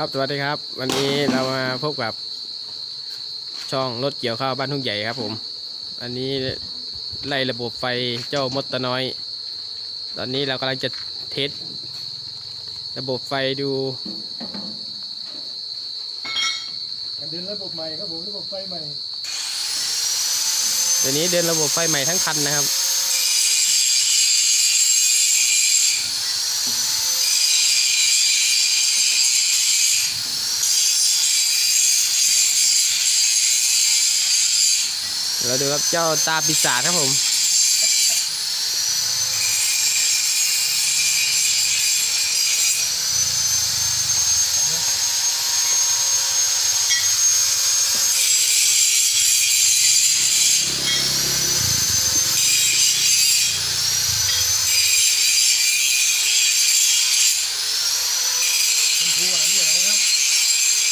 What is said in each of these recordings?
ครับสวัสดีครับ วันนี้เรามาพบกับ ช่องรถเกี่ยวข้าวบ้านทุ่งใหญ่ครับผม อันนี้ไล่ระบบไฟเจ้ามดตะน้อย ตอนนี้เรากำลังจะเทสระบบไฟดูการเดินระบบใหม่ครับผมระบบไฟใหม่เดี๋ยวนี้เดินระบบไฟใหม่ทั้งคันนะครับ เราดูครับเจ้าตาปีศาจครับผม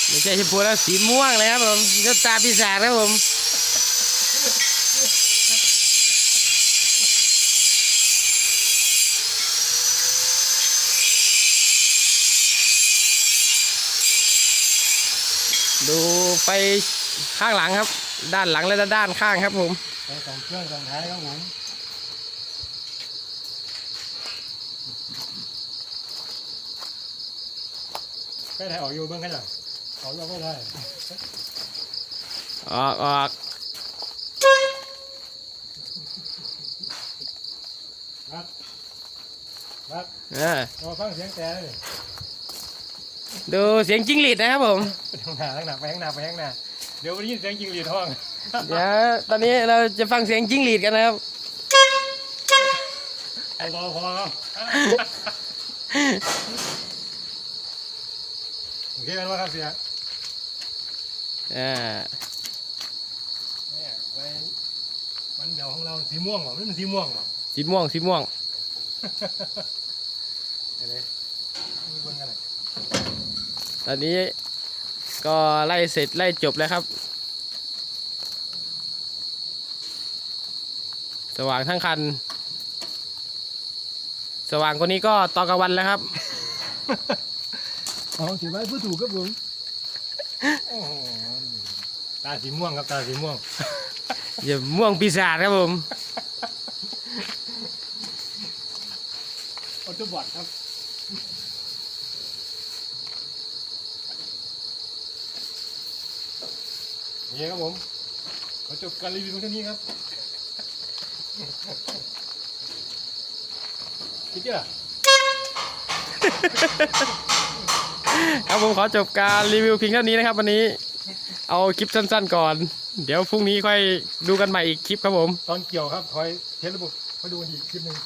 ไม่ใช่ชมพูแล้วสีม่วงเลยครับผมเจ้าตาปีศาจครับผม ดูไฟข้างหลังครับ ด้านหลังและด้านข้างครับผมไฟสองเครื่องสองท้ายครับผมใกล้ถ่ายออกอยู่เบื้องกันหรอออกเราไม่ได้ออกออกครับครับเออเราฟังเสียงแต่เลย ดูเสียงจิ้งหรีดนะครับผมไปทางหน้าทางหน้าไปทางหน้าไปทางหน้าเดี๋ยววันนี้ยินเสียงจริงหรีดห้องเดี๋ยวตอนนี้เราจะฟังเสียงจิ้งหรีดกันนะครับเอารอพอครับโอเคเป็นว่าครับเสียอ่าเนี่ยไว้มันเดี๋ยวของเราสีม่วงเหรอไม่เป็นสีม่วงเหรอสีม่วงสีม่วงเดี๋ยวเลยมีเบิ่งกันหน่อย ตอนนี้ก็ไล่เสร็จไล่จบแล้วครับ สว่างทั้งคัน สว่างกว่านี้ก็ตอนกลางวันแล้วครับอ๋อเขียนไว้ผู้ถูกครับผมโอ้โหตาสีม่วงครับตาสีม่วงอย่าม่วงปีศาจครับผมออโตบอทครับ นี่ครับผม ขอจบการรีวิวเท่านี้ครับคิดเยอะครับผมขอจบการรีวิวเพียงเท่านี้นะครับ วันนี้ เอาคลิปสั้นๆก่อน เดี๋ยวพรุ่งนี้ค่อยดูกันใหม่อีกคลิปครับผม ตอนเกี่ยวครับ คอยเทสระบบมาดูกันอีกคลิปหนึ่ง